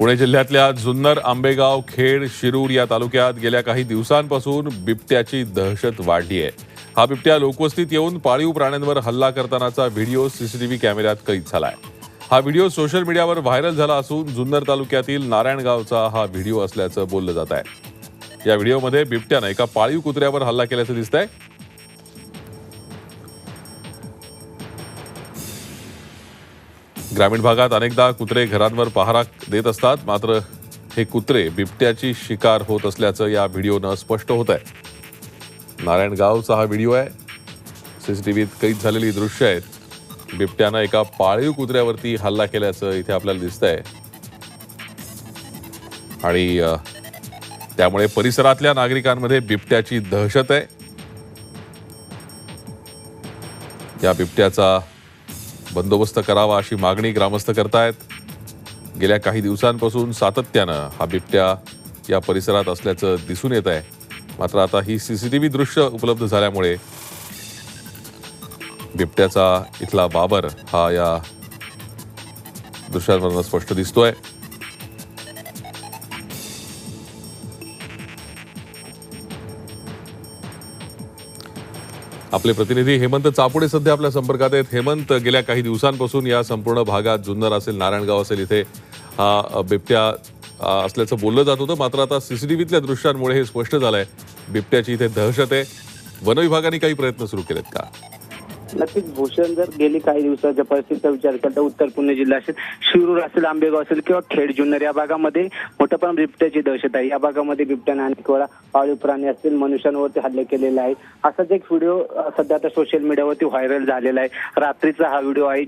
पुणे जिल्ह्यातल्या जुन्नर आंबेगाव खेड शिरूर या तालुक्यात गेल्या काही दिवसांपासून बिबट्याची दहशत वाढली आहे हा बिबट्या लोकवस्तीत येऊन पाळीव प्राण्यांवर हल्ला करतानाचा व्हिडिओ सीसीटीव्ही कॅमेऱ्यात कैद झालाय. हा व्हिडिओ सोशल मीडियावर व्हायरल झाला असून जुन्नर तालुक्यातील नारायणगावचा हा व्हिडिओ असल्याचं बोललं जात आहे या व्हिडिओमध्ये बिबट्यानं एका पाळीव कुत्र्यावर हल्ला केल्याचं दिसतंय. ग्रामीण भागात अनेकदा कुत्रे घरांवर पहारा देत असतात. मात्र हे कुत्रे बिबट्याची शिकार होत असल्याचं या व्हिडिओनं स्पष्ट होत आहे नारायणगावचा हा व्हिडिओ आहे. सी सी टी व्हीत कैद झालेली दृश्य आहेत. बिबट्यानं एका पाळीव कुत्र्यावरती हल्ला केल्याचं इथे आपल्याला दिसतंय. आणि त्यामुळे परिसरातल्या नागरिकांमध्ये बिबट्याची दहशत आहे. या बिबट्याचा बंदोबस्त करावा अशी मागणी ग्रामस्थ करतायत. गेल्या काही दिवसांपासून सातत्यानं हा बिबट्या या परिसरात असल्याचं दिसून येत आहे मात्र आता ही सीसीटीव्ही दृश्य उपलब्ध झाल्यामुळे बिबट्याचा इथला बाबर हा या दृश्यांवरनं स्पष्ट दिसतोय. आपले प्रतिनिधी हेमंत चापुडे सध्या आपल्या संपर्कात आहेत. हेमंत गेल्या काही दिवसांपासून या संपूर्ण भागात जुन्नर असेल नारायणगाव असेल इथे हा बिबट्या असल्याचं बोललं जात होतं. मात्र आता सीसीटीव्हीतल्या दृश्यांमुळे हे स्पष्ट झालंय. बिबट्याची इथे दहशत आहे. वनविभागाने काही प्रयत्न सुरू केलेत का? नक्कीच भूषण जर गेली काही दिवसाच्या परिस्थितीचा विचार करता उत्तर पुणे जिल्हा असेल शिरूर असेल आंबेगाव असेल किंवा खेड जुन्नर या भागामध्ये मोठ्या प्रमाणात बिबट्याची दहशत आहे. या भागामध्ये बिबट्याने अनेक वेळा पाळीव प्राणी असतील मनुष्यांवरती हल्ले केलेले आहे असाच एक व्हिडिओ सध्या आता सोशल मीडियावरती व्हायरल झालेला आहे. रात्रीचा हा व्हिडिओ आहे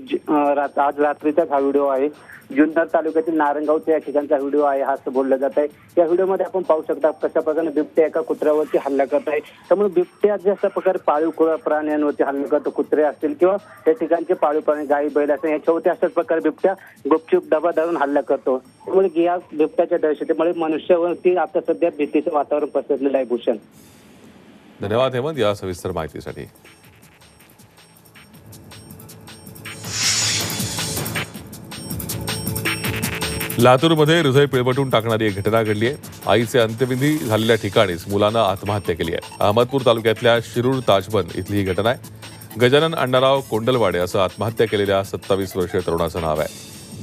आज रात्रीचाच हा व्हिडिओ आहे. जुन्नर तालुक्यातील नारायणगावच्या या ठिकाणचा व्हिडिओ आहे हा असं बोललं जात आहे. या व्हिडिओमध्ये आपण पाहू शकता कशा प्रकारे बिबट्या एका कुत्र्यावरती हल्ला करत आहे. त्यामुळे बिबट्या जशा प्रकारे पाळीव प्राण्यांवरती हल्ला करतो कुत्रे असतील किंवा त्या ठिकाणचे पाळीव प्राणी गाई बैल असतील याच्यावरती अशाच प्रकारे बिबट्या गुपचूप डबा धरून हल्ला करतो. त्यामुळे या बिबट्याच्या दहशतीमुळे मनुष्यावरती आता सध्या भीतीचं वातावरण पसरलेलं आहे भूषण. धन्यवाद हेमंत या सविस्तर माहितीसाठी. लातूरमध्ये हृदय पिळवटून टाकणारी एक घटना घडली आहे. आईचे अंत्यविधी झालेल्या ठिकाणीच मुलानं आत्महत्या केली आहे. अहमदपूर तालुक्यातल्या शिरूर ताजबंद इथली ही घटना आहे. गजानन अण्णाराव कोंडलवाडे असं आत्महत्या केलेल्या सत्तावीस वर्षीय तरुणाचं नाव आहे.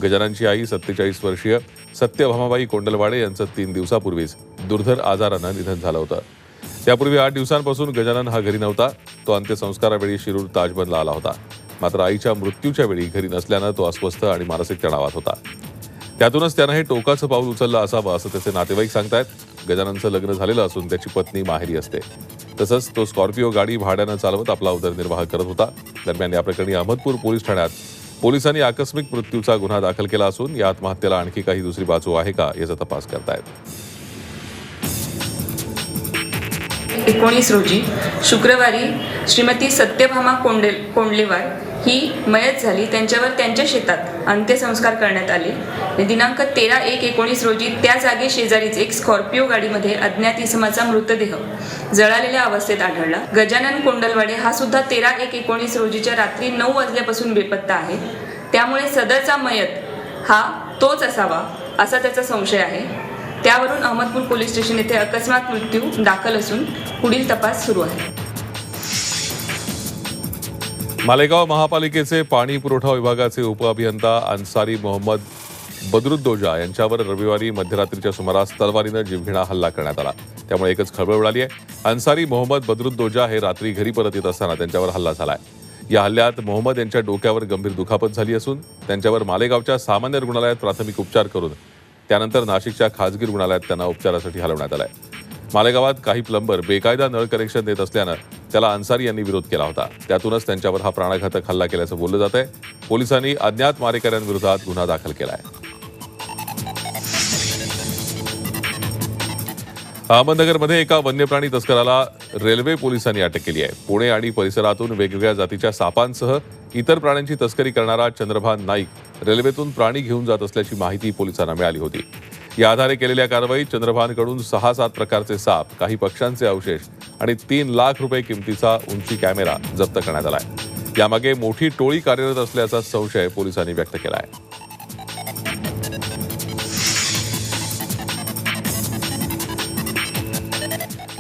गजाननची आई सत्तेचाळीस वर्षीय सत्यभामाबाई कोंडलवाडे यांचं तीन दिवसापूर्वीच दुर्धर आजारानं निधन झालं होतं. त्यापूर्वी आठ दिवसांपासून गजानन हा घरी नव्हता. तो अंत्यसंस्कारावेळी शिरूर ताजबंदला आला होता. मात्र आईच्या मृत्यूच्या वेळी घरी नसल्यानं तो अस्वस्थ आणि मानसिक तणावात होता. त्यातूनच त्यानं हे टोकाचं पाऊल उचललं असावं असं त्याचे नातेवाईक सांगतायत. गजाननचं लग्न झालेलं असून त्याची पत्नी माहेरी असते. तसंच तो स्कॉर्पिओ गाडी भाड्यानं चालवत आपला उदरनिर्वाह करत होता. दरम्यान या प्रकरणी अहमदपूर पोलीस ठाण्यात पोलिसांनी आकस्मिक मृत्यूचा गुन्हा दाखल केला असून या आत्महत्येला आणखी काही दुसरी बाजू आहे का याचा तपास करतायत. एकोणीस रोजी शुक्रवारी श्रीमती सत्यभामा कोंडे कोंडलेवार ही मयत झाली. त्यांच्यावर त्यांच्या शेतात अंत्यसंस्कार करण्यात आले. दिनांक तेरा एक एकोणीस रोजी त्या जागे शेजारीच एक स्कॉर्पिओ गाडीमध्ये अज्ञात इसमाचा मृतदेह जळालेल्या अवस्थेत आढळला. गजानन कोंडलवाडे हा सुद्धा तेरा एक एकोणीस रोजीच्या रात्री नऊ वाजल्यापासून बेपत्ता आहे. त्यामुळे सदरचा मयत हा तोच असावा असा त्याचा संशय आहे. त्यावरून अहमदपूर पोलीस स्टेशन येथे अकस्मात मृत्यू दाखल असून पुढील तपास सुरू आहे. मालेगाव महापालिकेचे पाणी पुरवठा विभागाचे उपअभियंता अन्सारी मोहम्मद बदरुद्दोजा यांच्यावर रविवारी मध्यरात्रीच्या सुमारास तलवारीनं जीवघेणा हल्ला करण्यात आला. त्यामुळे एकच खळबळ उडाली आहे. अन्सारी मोहम्मद बदरुद्दोजा हे रात्री घरी परत येत असताना त्यांच्यावर हल्ला झालाय. या हल्ल्यात मोहम्मद यांच्या डोक्यावर गंभीर दुखापत झाली असून त्यांच्यावर मालेगावच्या सामान्य रुग्णालयात प्राथमिक उपचार करून त्यानंतर नाशिकच्या खासगी रुग्णालयात त्यांना उपचारासाठी हलवण्यात आलंय. मालेगावात काही प्लंबर बेकायदा नळ कनेक्शन देत असल्यानं त्याला अन्सारी यांनी विरोध केला होता. त्यातूनच त्यांच्यावर हा प्राणघातक हल्ला केल्याचं बोललं जात आहे पोलिसांनी अज्ञात मारेकऱ्यांविरोधात गुन्हा दाखल केला आहे अहमदनगरमध्ये एका वन्यप्राणी तस्कराला रेल्वे पोलिसांनी अटक केली आहे. पुणे आणि परिसरातून वेगवेगळ्या जातीच्या सापांसह इतर प्राण्यांची तस्करी करणारा चंद्रभान नाईक रेल्वेतून प्राणी घेऊन जात असल्याची माहिती पोलिसांना मिळाली होती. या आधारे केलेल्या कारवाईत चंद्रभानकडून सहा सात प्रकारचे साप काही पक्ष्यांचे अवशेष आणि तीन लाख रुपये किमतीचा उंची कॅमेरा जप्त करण्यात आलाय यामागे मोठी टोळी कार्यरत असल्याचा संशय पोलिसांनी व्यक्त केला आहे.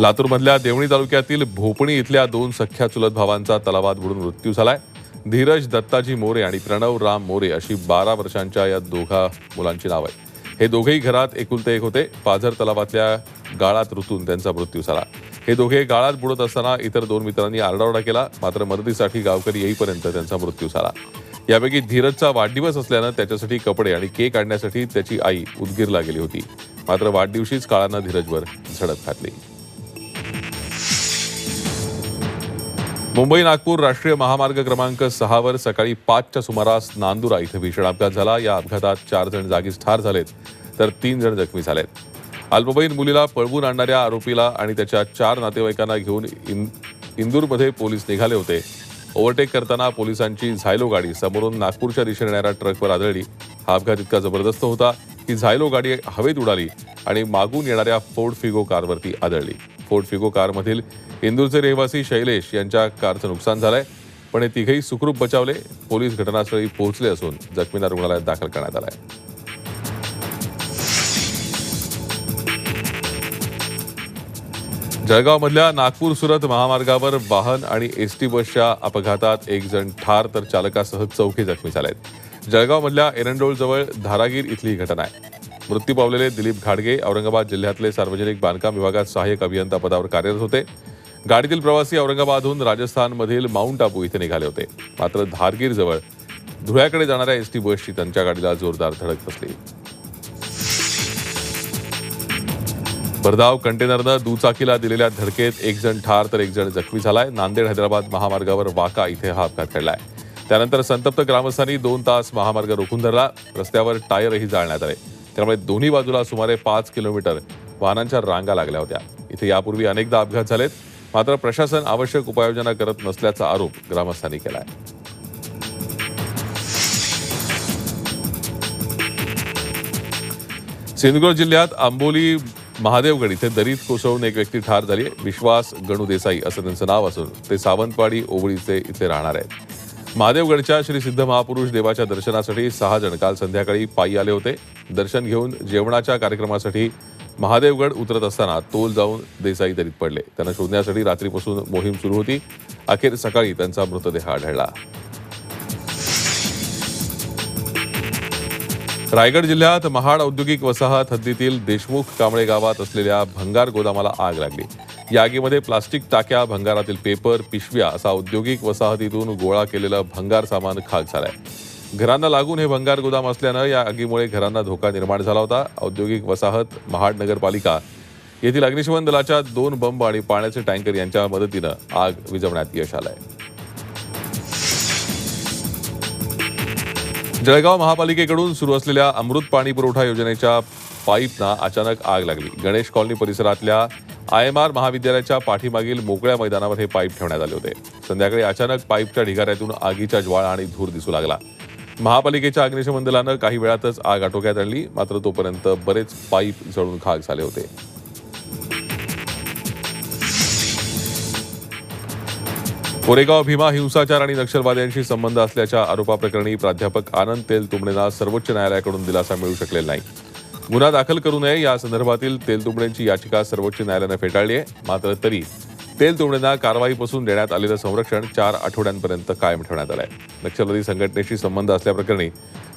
लातूरमधल्या देवणी तालुक्यातील भोपणी इथल्या दोन सख्या चुलत भावांचा तलावात बुडून मृत्यू झालाय. धीरज दत्ताजी मोरे आणि प्रणव राम मोरे अशी बारा वर्षांच्या या दोघा मुलांची नाव आहे हे दोघेही घरात एकुलते एक होते. पाझर तलावातल्या गाळात रुतून त्यांचा मृत्यू झाला. हे दोघे गाळात बुडत असताना इतर दोन मित्रांनी आरडाओरडा केला. मात्र मदतीसाठी गावकरी येईपर्यंत त्यांचा मृत्यू झाला. यापैकी धीरजचा वाढदिवस असल्यानं त्याच्यासाठी कपडे आणि केक आणण्यासाठी त्याची आई उदगीरला गेली होती. मात्र वाढदिवशीच काळानं धीरजवर झडप घातली. मुंबई नागपूर राष्ट्रीय महामार्ग क्रमांक सहावर सकाळी पाचच्या सुमारास नांदुरा इथं भीषण अपघात झाला. या अपघातात चार जण जागीच ठार झालेत तर तीन जण जखमी झालेत. अल्पवयीन मुलीला पळवून आणणाऱ्या आरोपीला आणि त्याच्या चार नातेवाईकांना घेऊन इन इंदूरमध्ये पोलीस निघाले होते. ओव्हरटेक करताना पोलिसांची झायलो गाडी समोरून नागपूरच्या दिशेने येणाऱ्या ट्रकवर आदळली. हा अपघात इतका जबरदस्त होता की झायलो गाडी हवेत उडाली आणि मागून येणाऱ्या फोर्ड फिगो कारवरती आदळली. फोर्ड फिगो कारमधील इंदूरचे रहिवासी शैलेश यांच्या कारचं नुकसान झालंय. पण हे तिघेही सुखरूप बचावले. पोलीस घटनास्थळी पोहोचले असून जखमींना रुग्णालयात दाखल करण्यात आलाय. जळगावमधल्या नागपूर सुरत महामार्गावर वाहन आणि एस टी बसच्या अपघातात एक जण ठार तर चालकासह चौघे जखमी झालेत. जळगावमधल्या एरंडोळजवळ धारागीर इथली ही घटना आहे. मृत्यू पावलेले दिलीप घाडगे औरंगाबाद जिल्ह्यातले सार्वजनिक बांधकाम विभागात सहाय्यक अभियंता पदावर कार्यरत होते. गाडीतील प्रवासी औरंगाबादहून राजस्थानमधील माउंट आबू इथे निघाले होते. मात्र धारगीरजवळ धुळ्याकडे जाणाऱ्या एस टी बसची त्यांच्या गाडीला जोरदार धडक बसली. भरधाव कंटेनरनं दुचाकीला दिलेल्या धडकेत एक जण ठार तर एक जण जखमी झालाय. नांदेड हैदराबाद महामार्गावर वाका इथे हा अपघात घडलाय. त्यानंतर संतप्त ग्रामस्थांनी दोन तास महामार्ग रोखून धरला. रस्त्यावर टायरही जाळण्यात आले. त्यामुळे दोन्ही बाजूला सुमारे पाच किलोमीटर वाहनांच्या रांगा लागल्या होत्या. इथे यापूर्वी अनेकदा अपघात झालेत. मात्र प्रशासन आवश्यक उपाययोजना करत नसल्याचा आरोप ग्रामस्थांनी केला आहे सिंधुदुर्ग जिल्ह्यात आंबोली महादेवगड इथे दरीत कोसळून एक व्यक्ती ठार झाली विश्वास गणू देसाई असं त्यांचं नाव असून ते सावंतवाडी ओवळीचे इथे राहणार आहेत. महादेवगडच्या श्री सिद्ध महापुरुष देवाच्या दर्शनासाठी सहा जण काल संध्याकाळी पायी आले होते. दर्शन घेऊन जेवणाच्या कार्यक्रमासाठी महादेवगड उतरत असताना तोल जाऊन देसाई दरीत पडले. त्यांना शोधण्यासाठी रात्रीपासून मोहीम सुरू होती. अखेर सकाळी त्यांचा मृतदेह आढळला. रायगड जिल्ह्यात महाड औद्योगिक वसाहत हद्दीतील देशमुख कांबळे गावात असलेल्या भंगार गोदामाला आग लागली. या आगीमध्ये प्लास्टिक टाक्या भंगारातील पेपर पिशव्या असा औद्योगिक वसाहतीतून गोळा केलेलं भंगार सामान खाक झालंय. घरांना लागून हे भंगार गोदाम असल्यानं या आगीमुळे घरांना धोका निर्माण झाला होता. औद्योगिक वसाहत महाड नगरपालिका येथील अग्निशमन दलाच्या दोन बंब आणि पाण्याचे टँकर यांच्या मदतीनं आग विझवण्यात यश आलंय. जळगाव महापालिकेकडून सुरू असलेल्या अमृत पाणी पुरवठा योजनेच्या पाईपना अचानक आग लागली. गणेश कॉलनी परिसरातल्या आय एम आर महाविद्यालयाच्या पाठीमागील मोकळ्या मैदानावर हे पाईप ठेवण्यात आले होते. संध्याकाळी अचानक पाईपच्या ढिगाऱ्यातून आगीच्या ज्वाळा आणि धूर दिसू लागला. महापालिकेच्या अग्निशमन दलानं काही वेळातच आग आटोक्यात आणली. मात्र तोपर्यंत बरेच पाईप जळून खाक झाले होते. कोरेगाव भीमा हिंसाचार आणि नक्षलवाद्यांशी संबंध असल्याच्या आरोपाप्रकरणी प्राध्यापक आनंद तेलतुंबडेंना सर्वोच्च न्यायालयाकडून दिलासा मिळू शकलेला नाही. गुन्हा दाखल करू नये. या संदर्भातील तेलतुंबडेंची याचिका सर्वोच्च न्यायालयानं फेटाळली आहे. मात्र तरी तेलतुंबडेंना कारवाईपासून देण्यात आलेलं संरक्षण चार आठवड्यांपर्यंत कायम ठेवण्यात आलं आहे नक्षलवादी संघटनेशी संबंध असल्याप्रकरणी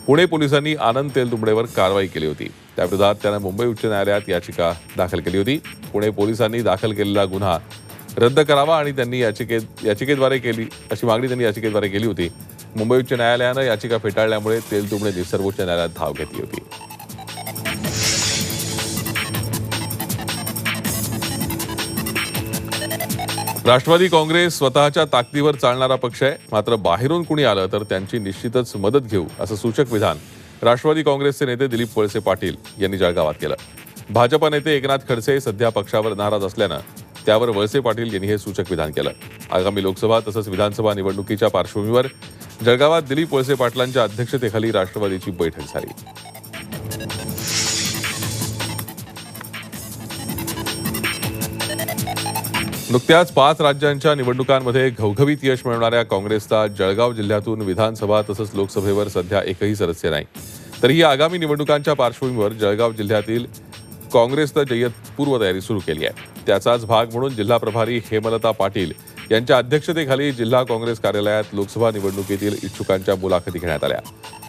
पुणे पोलिसांनी आनंद तेलतुंबडेवर कारवाई केली होती. त्याविरोधात त्यानं मुंबई उच्च न्यायालयात याचिका दाखल केली होती. पुणे पोलिसांनी दाखल केलेला गुन्हा रद्द करावा आणि त्यांनी याचिकेत याचिकेद्वारे केली अशी मागणी त्यांनी याचिकेद्वारे केली होती. मुंबई उच्च न्यायालयानं याचिका फेटाळल्यामुळे तेलतुंबडेंनी सर्वोच्च न्यायालयात धाव घेतली होती. राष्ट्रवादी काँग्रेस स्वतःच्या ताकदीवर चालणारा पक्ष आहे. मात्र बाहेरून कुणी आलं तर त्यांची निश्चितच मदत घेऊ असं सूचक विधान राष्ट्रवादी काँग्रेसचे नेते दिलीप वळसे पाटील यांनी जळगावात केलं. भाजपा नेते एकनाथ खडसे सध्या पक्षावर नाराज असल्यानं त्यावर वळसे पाटील यांनी हे सूचक विधान केलं. आगामी लोकसभा तसंच विधानसभा निवडणुकीच्या पार्श्वभूमीवर जळगावात दिलीप वळसे पाटलांच्या अध्यक्षतेखाली राष्ट्रवादीची बैठक झाली. नुकत्याच पाच राज्यांच्या निवडणुकांमध्ये घवघवीत यश मिळवणाऱ्या काँग्रेसचा जळगाव जिल्ह्यातून विधानसभा तसंच लोकसभेवर सध्या एकही सदस्य नाही. तरीही आगामी निवडणुकांच्या पार्श्वभूमीवर जळगाव जिल्ह्यातील काँग्रेसनं जय्यत पूर्वतयारी सुरू केली आहे. त्याचाच भाग म्हणून जिल्हा प्रभारी हेमलता पाटील यांच्या अध्यक्षतेखाली जिल्हा काँग्रेस कार्यालयात लोकसभा निवडणुकीतील इच्छुकांच्या मुलाखती घेण्यात आल्या.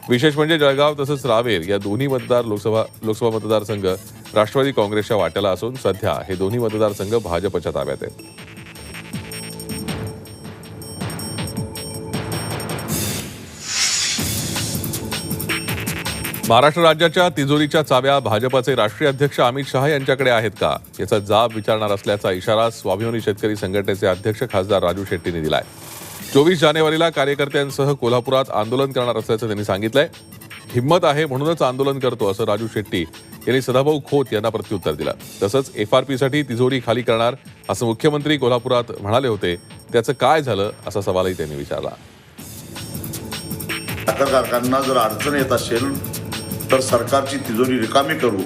विशेष म्हणजे जळगाव तसंच रावेर या दोन्ही मतदार लोकसभा लोकसभा मतदारसंघ राष्ट्रवादी काँग्रेसच्या वाट्याला असून सध्या हे दोन्ही मतदारसंघ भाजपच्या ताब्यात आहेत. महाराष्ट्र राज्याच्या तिजोरीच्या चाव्या भाजपाचे राष्ट्रीय अध्यक्ष अमित शहा यांच्याकडे आहेत का? याचा जाब विचारणार असल्याचा इशारा स्वाभिमानी शेतकरी संघटनेचे अध्यक्ष खासदार राजू शेट्टींनी दिलाय. चोवीस जानेवारीला कार्यकर्त्यांसह कोल्हापुरात आंदोलन करणार असल्याचं त्यांनी सांगितलंय. हिंमत आहे म्हणूनच आंदोलन करतो असं राजू शेट्टी यांनी सदाभाऊ खोत यांना प्रत्युत्तर दिलं. तसंच एफ आर पीसाठी तिजोरी खाली करणार असं मुख्यमंत्री कोल्हापुरात म्हणाले होते. त्याचं काय झालं असा सवालही त्यांनी विचारला. साखर कारखान्यांना जर अडचण येत असेल तर सरकारची तिजोरी रिकामी करू.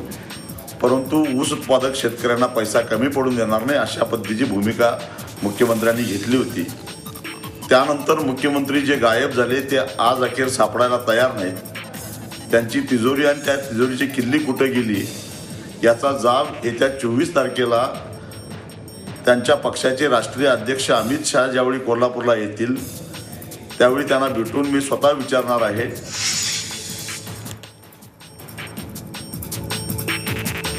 परंतु ऊस उत्पादक शेतकऱ्यांना पैसा कमी पडून देणार नाही अशा पद्धतीची भूमिका मुख्यमंत्र्यांनी घेतली होती. त्यानंतर मुख्यमंत्री जे गायब झाले ते आज अखेर सापडायला तयार नाहीत. त्यांची तिजोरी आणि त्या तिजोरीची किल्ली कुठे गेली याचा जाब येत्या चोवीस तारखेला त्यांच्या पक्षाचे राष्ट्रीय अध्यक्ष अमित शहा ज्यावेळी कोल्हापूरला येतील त्यावेळी त्यांना भेटून मी स्वतः विचारणार आहे.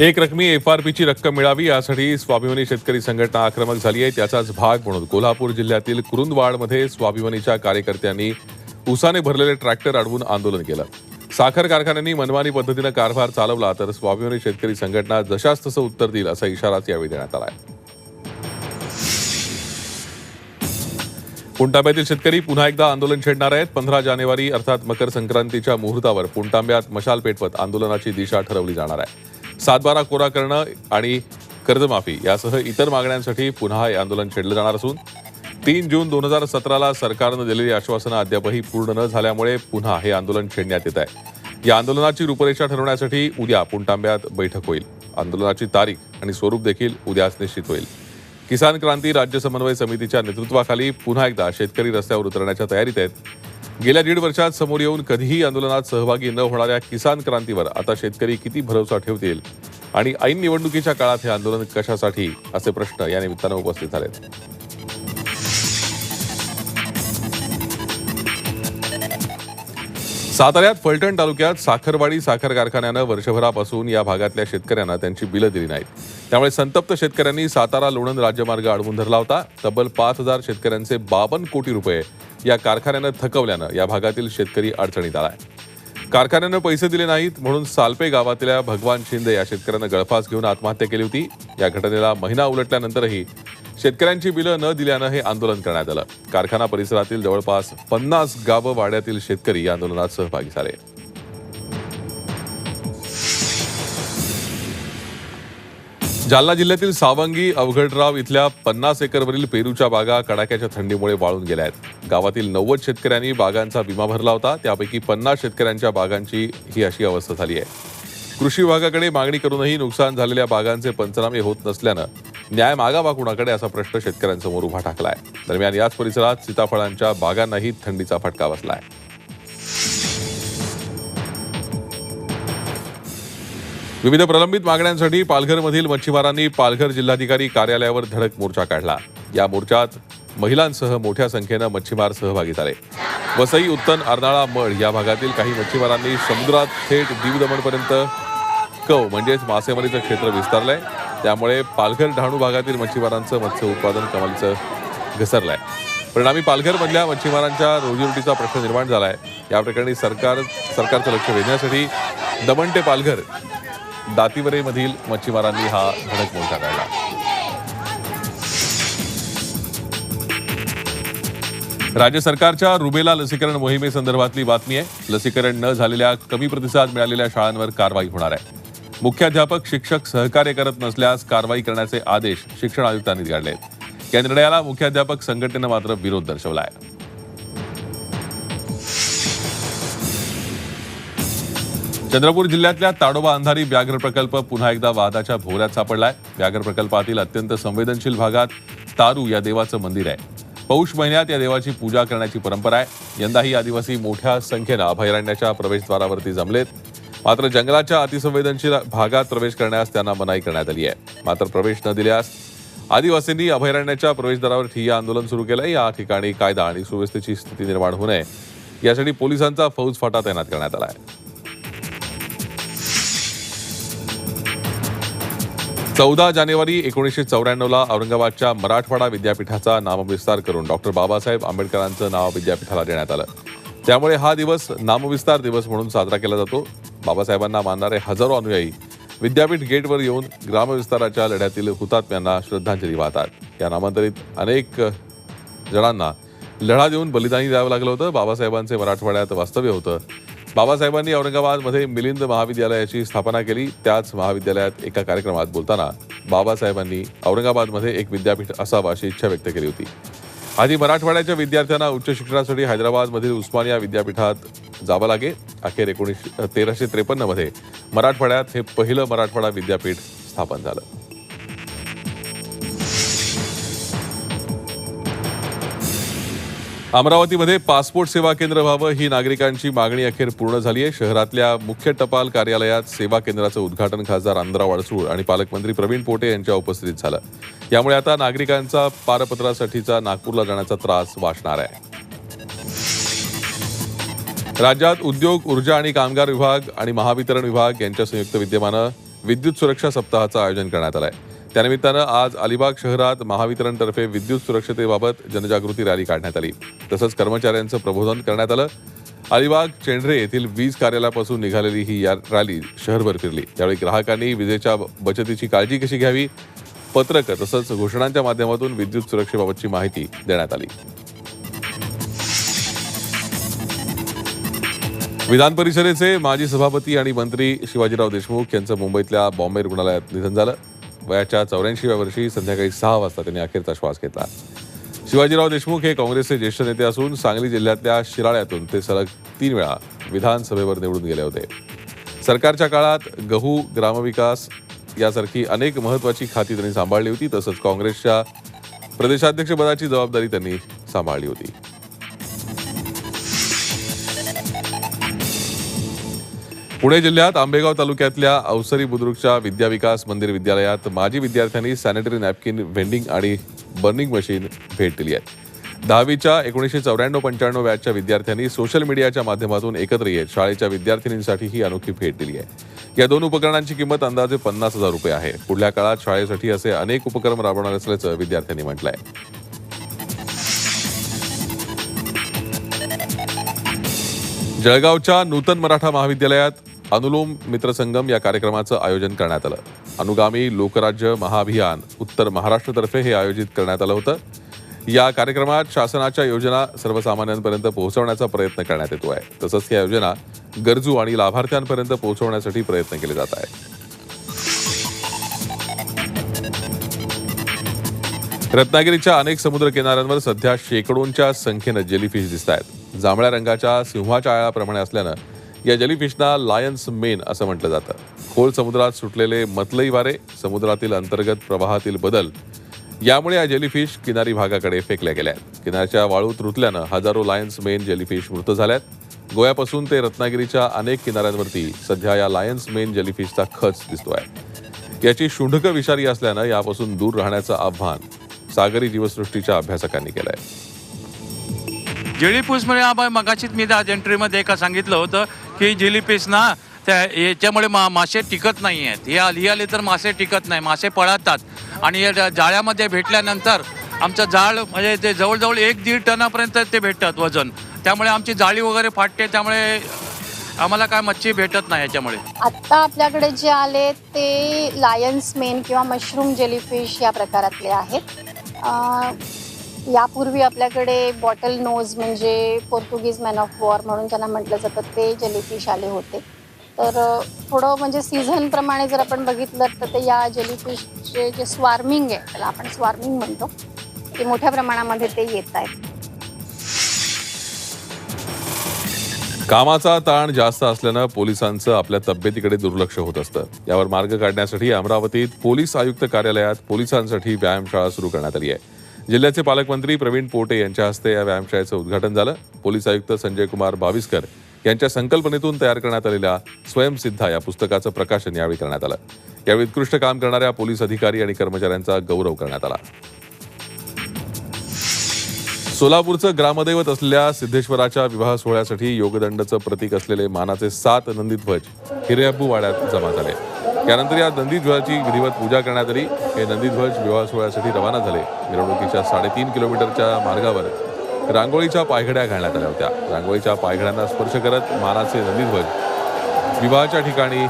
एक रकमी एफआरपीची रक्कम मिळावी यासाठी स्वाभिमानी शेतकरी संघटना आक्रमक झाली आहे. त्याचाच भाग म्हणून कोल्हापूर जिल्ह्यातील कुरुंदवाडमध्ये स्वाभिमानीच्या कार्यकर्त्यांनी उसाने भरलेले ट्रॅक्टर अडवून आंदोलन केलं. साखर कारखान्यांनी मनमानी पद्धतीनं कारभार चालवला तर स्वाभिमानी शेतकरी संघटना जशास तसं उत्तर देईल असा इशाराच यावेळी देण्यात आला आहे. पुणतांब्यातील शेतकरी पुन्हा एकदा आंदोलन छेडणार आहेत. पंधरा जानेवारी अर्थात मकर संक्रांतीच्या मुहूर्तावर पुणतांब्यात मशाल पेटवत आंदोलनाची दिशा ठरवली जाणार आहे. सातबारा कोरा करणं आणि कर्जमाफी यासह इतर मागण्यांसाठी पुन्हा हे आंदोलन छेडलं जाणार असून तीन जून दोन हजार सतराला सरकारनं दिलेली आश्वासनं अद्यापही पूर्ण न झाल्यामुळे पुन्हा हे आंदोलन छेडण्यात येत आहे. या आंदोलनाची रूपरेषा ठरवण्यासाठी उद्या पुणतांब्यात बैठक होईल. आंदोलनाची तारीख आणि स्वरूप देखील उद्याच निश्चित होईल. किसान क्रांती राज्य समन्वय समितीच्या नेतृत्वाखाली पुन्हा एकदा शेतकरी रस्त्यावर उतरण्याच्या तयारीत आहेत. गेल्या दीड वर्षात समोर येऊन कधीही आंदोलनात सहभागी न होणाऱ्या किसान क्रांतीवर आता शेतकरी किती भरोसा ठेवतील आणि ऐन निवडणुकीच्या काळात हे आंदोलन कशासाठी? असे प्रश्न या निमित्तानं उपस्थित झालेत. साताऱ्यात फलटण तालुक्यात साखरवाडी साखर कारखान्यानं वर्षभरापासून या भागातल्या शेतकऱ्यांना त्यांची बिलं दिली नाहीत. त्यामुळे संतप्त शेतकऱ्यांनी सातारा लोणंद राज्यमार्ग अडवून धरला होता. तब्बल पाच हजार शेतकऱ्यांचे बावन्न कोटी रुपये या कारखान्यानं थकवल्यानं या भागातील शेतकरी अडचणीत आलाय. कारखान्यानं पैसे दिले नाहीत म्हणून सालपे गावातल्या भगवान शिंदे या शेतकऱ्यानं गळफास घेऊन आत्महत्या केली होती. या घटनेला महिना उलटल्यानंतरही शेतकऱ्यांची बिलं न दिल्यानं हे आंदोलन करण्यात आलं. कारखाना परिसरातील जवळपास पन्नास गावं वाड्यातील शेतकरी या आंदोलनात सहभागी झाले. जालना जिल्ह्यातील सावंगी अवघडराव इथल्या पन्नास एकरवरील पेरूच्या बागा कडाक्याच्या थंडीमुळे वाळून गेल्या आहेत. गावातील नव्वद शेतकऱ्यांनी बागांचा विमा भरला होता. त्यापैकी पन्नास शेतकऱ्यांच्या बागांची ही अशी अवस्था झाली आहे. कृषी विभागाकडे मागणी करूनही नुकसान झालेल्या बागांचे पंचनामे होत नसल्यानं न्याय मागावा कुणाकडे असा प्रश्न शेतकऱ्यांसमोर उभा ठाकला आहे दरम्यान याच परिसरात सीताफळांच्या बागांनाही थंडीचा फटका बसला आहे विविध प्रलंबित मागण्यांसाठी पालघरमधील मच्छीमारांनी पालघर जिल्हाधिकारी कार्यालयावर धडक मोर्चा काढला. या मोर्चात महिलांसह मोठ्या संख्येनं मच्छीमार सहभागी झाले. वसई उत्तन अर्नाळा मळ या भागातील काही मच्छीमारांनी समुद्रात थेट दीवदमणपर्यंत कव म्हणजेच मासेमारीचं क्षेत्र विस्तारलं आहे त्यामुळे पालघर डहाणू भागातील मच्छीमारांचं मत्स्य उत्पादन कमालीचं घसरलंय. परिणामी पालघरमधल्या मच्छीमारांच्या रोजीरोटीचा प्रश्न निर्माण झालाय. या प्रकरणी सरकार सरकारचं लक्ष वेधण्यासाठी दमण ते पालघर दातिवरेमधील मच्छीमारांनी हा धडक मोर्चा काढला. राज्य सरकारच्या रुबेला लसीकरण मोहिमेसंदर्भातली बातमी आहे. लसीकरण न झालेल्या कमी प्रतिसाद मिळालेल्या शाळांवर कारवाई होणार आहे. मुख्याध्यापक शिक्षक सहकार्य करत नसल्यास कारवाई करण्याचे आदेश शिक्षण आयुक्तांनी काढले या निर्णयाला मुख्याध्यापक संघटनेनं मात्र विरोध दर्शवला आहे चंद्रपूर जिल्ह्यातल्या ताडोबा अंधारी व्याघ्र प्रकल्प पुन्हा एकदा वादाच्या भोवऱ्यात सापडलाय. व्याघ्र प्रकल्पातील अत्यंत संवेदनशील भागात तारू या देवाचं मंदिर आहे. पौष महिन्यात या देवाची पूजा करण्याची परंपरा आहे. यंदाही आदिवासी मोठ्या संख्येनं अभयारण्याच्या प्रवेशद्वारावरती जमलेत. मात्र जंगलाच्या अतिसंवेदनशील भागात प्रवेश करण्यास त्यांना मनाई करण्यात आली आहे. मात्र प्रवेश न दिल्यास आदिवासींनी अभयारण्याच्या प्रवेशद्वारावर ठिय्या आंदोलन सुरू केलं या ठिकाणी कायदा आणि सुव्यवस्थेची स्थिती निर्माण होऊ नये. यासाठी पोलिसांचा फौज फाटा तैनात करण्यात आला आहे. चौदा जानेवारी एकोणीसशे चौऱ्याण्णवला औरंगाबादच्या मराठवाडा विद्यापीठाचा नामविस्तार करून डॉक्टर बाबासाहेब आंबेडकरांचं नाव विद्यापीठाला देण्यात आलं. त्यामुळे हा दिवस नामविस्तार दिवस म्हणून साजरा केला जातो. बाबासाहेबांना मानणारे हजारो अनुयायी विद्यापीठ गेटवर येऊन ग्रामविस्ताराच्या लढ्यातील हुतात्म्यांना श्रद्धांजली वाहतात. या नामांतरित अनेक जणांना लढा देऊन बलिदानी द्यावं लागलं होतं. बाबासाहेबांचे मराठवाड्यात वास्तव्य होतं. बाबासाहेबांनी औरंगाबादमध्ये मिलिंद महाविद्यालयाची स्थापना केली. त्याच महाविद्यालयात एका कार्यक्रमात बोलताना बाबासाहेबांनी औरंगाबादमध्ये एक विद्यापीठ असावं अशी इच्छा व्यक्त केली होती. आधी मराठवाड्याच्या विद्यार्थ्यांना उच्च शिक्षणासाठी हैदराबादमधील उस्मानिया विद्यापीठात जावं लागे अखेर एकोणीस तेराशे त्रेपन्नमध्ये मराठवाड्यात हे पहिलं मराठवाडा विद्यापीठ स्थापन झालं. अमरावतीमध्ये पासपोर्ट सेवा केंद्र व्हावं ही नागरिकांची मागणी अखेर पूर्ण झाली आहे शहरातल्या मुख्य टपाल कार्यालयात सेवा केंद्राचं उद्घाटन खासदार आंध्रा वाडसूळ आणि पालकमंत्री प्रवीण पोटे यांच्या उपस्थितीत झालं. यामुळे आता नागरिकांचा पारपत्रासाठीचा नागपूरला जाण्याचा त्रास वाचणार आहे. राज्यात उद्योग ऊर्जा आणि कामगार विभाग आणि महावितरण विभाग यांच्या संयुक्त विद्यमानं विद्युत सुरक्षा सप्ताहाचं आयोजन करण्यात आलं आहे त्यानिमित्तानं आज अलिबाग शहरात महावितरणतर्फे विद्युत सुरक्षतेबाबत जनजागृती रॅली काढण्यात आली. तसंच कर्मचाऱ्यांचं प्रबोधन करण्यात आलं. अलिबाग चेंढरे येथील वीज कार्यालयापासून निघालेली ही या रॅली शहरभर फिरली. त्यावेळी ग्राहकांनी विजेच्या बचतीची काळजी कशी घ्यावी? पत्रकं तसंच घोषणांच्या माध्यमातून विद्युत सुरक्षेबाबतची माहिती देण्यात आली. विधान परिषदेचे माजी सभापती आणि मंत्री शिवाजीराव देशमुख यांचं मुंबईतल्या बॉम्बे रुग्णालयात निधन झालं. वयाच्या चौऱ्याऐंशीव्या वर्षी संध्याकाळी सहा वाजता त्यांनी अखेरचा श्वास घेतला. शिवाजीराव देशमुख हे काँग्रेसचे ज्येष्ठ नेते असून सांगली जिल्ह्यातल्या शिराळ्यातून ते सलग तीन वेळा विधानसभेवर निवडून गेले होते. सरकारच्या काळात गहू ग्रामविकास यासारखी अनेक महत्वाची खाती त्यांनी सांभाळली होती तसंच काँग्रेसच्या प्रदेशाध्यक्षपदाची जबाबदारी त्यांनी सांभाळली होती. पुणे जिल्ह्यात आंबेगाव तालुक्यातल्या अवसरी बुद्रुकच्या विद्याविकास मंदिर विद्यालयात माजी विद्यार्थ्यांनी सॅनिटरी नॅपकिन व्हेंडिंग आणि बर्निंग मशीन भेट दिली आहे दहावीच्या एकोणीसशे चौऱ्याण्णव पंच्याण्णव व्याच्या विद्यार्थ्यांनी सोशल मीडियाच्या माध्यमातून एकत्र येत शाळेच्या विद्यार्थिनींसाठी ही अनोखी भेट दिली आहे. या दोन उपकरणांची किंमत अंदाजे पन्नास हजार रुपये आहे. पुढल्या काळात शाळेसाठी असे अनेक उपक्रम राबवणार असल्याचं विद्यार्थ्यांनी म्हटलंय. जळगावच्या नूतन मराठा महाविद्यालयात अनुलोम मित्रसंगम या कार्यक्रमाचं आयोजन करण्यात आलं. अनुगामी लोकराज्य महाअभियान उत्तर महाराष्ट्रतर्फे हे आयोजित करण्यात आलं होतं. या कार्यक्रमात शासनाच्या योजना सर्वसामान्यांपर्यंत पोहोचवण्याचा प्रयत्न करण्यात येतो आहे. तसंच या योजना गरजू आणि लाभार्थ्यांपर्यंत पोहोचवण्यासाठी प्रयत्न केले जात आहेत. रत्नागिरीच्या अनेक समुद्र किनाऱ्यांवर सध्या शेकडोंच्या संख्येनं जेलीफिश दिसत आहेत. जांभळ्या रंगाच्या सिंहाच्या आळाप्रमाणे असल्यानं या जेलीफिशना लायन्स मेन असं म्हटलं जातं. खोल समुद्रात सुटलेले मतलई वारे समुद्रातील अंतर्गत प्रवाहातील बदल यामुळे या जेलीफिश किनारी भागाकडे फेकल्या गेल्या आहेत. किनारच्या वाळूत रुतल्यानं हजारो लायन्स मेन जेलीफिश मृत झाल्यात. गोव्यापासून ते रत्नागिरीच्या अनेक किनाऱ्यांवरती सध्या या लायन्स मेन जेलीफिशचा खच दिसतोय. याची शुंडकं विषारी असल्यानं यापासून दूर राहण्याचं आव्हान सागरी जीवसृष्टीच्या अभ्यासकांनी केलंय. जेलीफिशमुळे जेलीपूसमुळे मगाशीच मी आज एंट्रीमध्ये एका सांगितलं होतं की जेलीफिश ना त्या याच्यामुळे मा मासे टिकत नाही आहेत हे आली आले तर मासे टिकत नाही. मासे पळतात. आणि या जाळ्यामध्ये भेटल्यानंतर आमचं जाळ म्हणजे ते जवळजवळ एक दीड टनापर्यंत ते भेटतात वजन. त्यामुळे आमची जाळी वगैरे फाटते त्यामुळे आम्हाला काय मच्छी भेटत नाही याच्यामुळे. आत्ता आपल्याकडे जे आले ते लायन्स मेन किंवा मशरूम जेलीफिश या प्रकारातले आहेत. यापूर्वी आपल्याकडे बॉटल नोज म्हणजे पोर्तुगीज मॅन ऑफ वॉर म्हणून त्यांना म्हटलं जातं ते जेलीफिश आले होते. तर थोडं म्हणजे सीझनप्रमाणे जर आपण बघितलं तर ते या जेलीफिशचे जे स्वार्मिंग आहे त्याला आपण स्वार्मिंग म्हणतो ते मोठ्या प्रमाणामध्ये ते येत आहेत. कामाचा ताण जास्त असल्यानं पोलिसांचं आपल्या तब्येतीकडे दुर्लक्ष होत असतं. यावर मार्ग काढण्यासाठी अमरावतीत पोलीस आयुक्त कार्यालयात पोलिसांसाठी व्यायामशाळा सुरू करण्यात आली आहे. जिल्ह्याचे पालकमंत्री प्रवीण पोटे यांच्या हस्ते या व्यायामशाळेचं उद्घाटन झालं. पोलीस आयुक्त संजय कुमार बाविस्कर यांच्या संकल्पनेतून तयार करण्यात आलेल्या स्वयंसिद्धा या पुस्तकाचं प्रकाशन यावेळी करण्यात आलं. यावेळी उत्कृष्ट काम करणाऱ्या पोलीस अधिकारी आणि कर्मचाऱ्यांचा गौरव करण्यात आला. सोलापूरचं ग्रामदैवत असलेल्या सिद्धेश्वराच्या विवाह सोहळ्यासाठी योगदंडचं प्रतीक असलेले मानाचे सात नंदीध्वज हिरेअब्बू वाड्यात जमा झाले. त्यानंतर या नंदीध्वजाची विधिवत पूजा करण्यात आली. हे नंदीध्वज विवाह सोहळ्यासाठी रवाना झाले. मिरवणुकीच्या साडेतीन किलोमीटरच्या मार्गावर रांगोळीच्या पायघड्या घालण्यात आल्या होत्या. रांगोळीच्या पायघड्यांना स्पर्श करत मानाचे नंदीध्वज विवाहाच्या ठिकाणी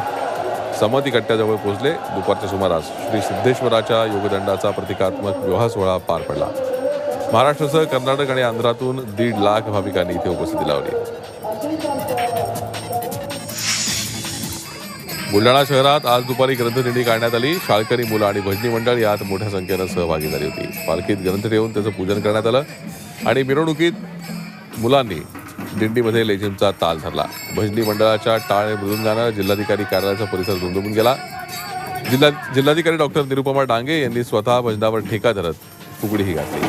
समती कट्ट्याजवळ पोहोचले. दुपारच्या सुमारास श्री सिद्धेश्वराच्या योगदंडाचा प्रतिकात्मक विवाह सोहळा पार पडला. महाराष्ट्रासह कर्नाटक आणि आंध्रातून दीड लाख भाविकांनी इथे उपस्थिती लावली. बुलढाणा शहरात आज दुपारी ग्रंथदिंडी काढण्यात आली. शाळकरी मुलं आणि भजनी मंडळ यात मोठ्या संख्येनं सहभागी झाली होती. पालखीत ग्रंथ ठेवून त्याचं पूजन करण्यात आलं. आणि मिरवणुकीत मुलांनी दिंडीमध्ये लेझिमचा ताल धरला. भजनी मंडळाच्या टाळ मृदुंगानं जिल्हाधिकारी कार्यालयाचा परिसर दुमदुमून गेला. जिल्हा जिल्हाधिकारी डॉक्टर निरुपमा डांगे यांनी स्वतः भजनावर ठेका धरत फुगडीही घातली.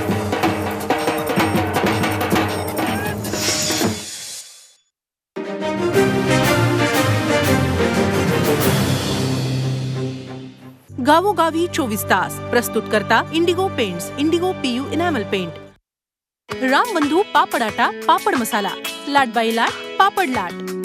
गावोगावी चोवीस तास. प्रस्तुत करता Indigo paints Indigo PU enamel paint Rambandhu पापडाटा पापड मसाला. लाटबाई लाट पापड लाट.